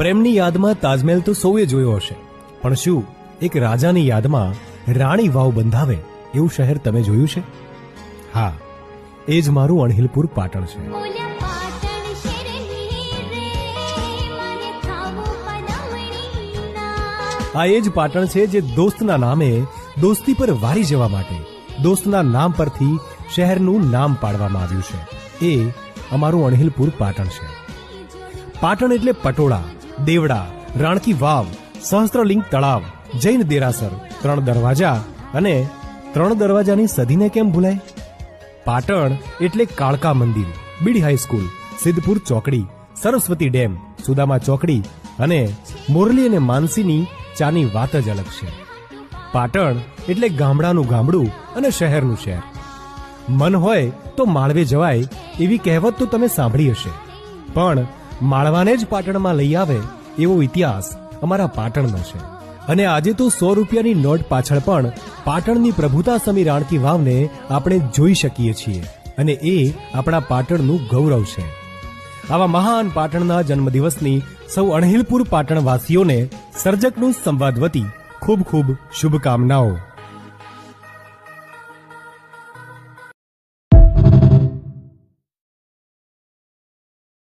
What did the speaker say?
પ્રેમની યાદમાં તાજમહેલ તો સૌએ જોયો હશે. પણ શું એક રાજાની યાદમાં રાણી વાવ બંધાવે એવું શહેર તમે જોયું છે? હા એ જ મારું અણહિલપુર પાટણ છે. આ એ જ પાટણ છે જે દોસ્તના નામે દોસ્તી પર વારી જવા માટે દોસ્તના નામ પરથી શહેરનું નામ પાડવામાં આવ્યું છે. એ અમારું અણહિલપુર પાટણ છે. પાટણ એટલે પટોળા. દેવડા, રાણકી વાવ, સહસ્ત્રલિંગ તળાવ, જૈન દેરાસર, ત્રણ દરવાજા અને ત્રણ દરવાજાની સદીને કેમ ભૂલાય? પાટણ એટલે કાળકા મંદિર, બીડી હાઈસ્કૂલ સિદ્ધપુર ચોકડી, સરસ્વતી ડેમ, સુદામા ચોકડી અને મોરલી અને માનસીની ચાની વાત જ અલગ છે. પાટણ એટલે ગામડાનું ગામડું અને શહેરનું શહેર. મન હોય તો માળવે જવાય એવી કહેવત તો તમે સાંભળી હશે. પણ માળવાને જ પાટણમાં લઈ આવે એવો ઇતિહાસ અમારા પાટણનો છે. અને આજે તો સો રૂપિયાની નોટ પાછળ પણ પાટણની પ્રભુતા સમી રાણકી વાવને આપણે જોઈ શકીએ છીએ અને એ આપણા પાટણનું ગૌરવ છે. આવા મહાન પાટણના જન્મદિવસની સૌ અણહિલપુર પાટણવાસીઓને સર્જકનું સંવાદ વતી ખૂબ ખૂબ શુભકામનાઓ.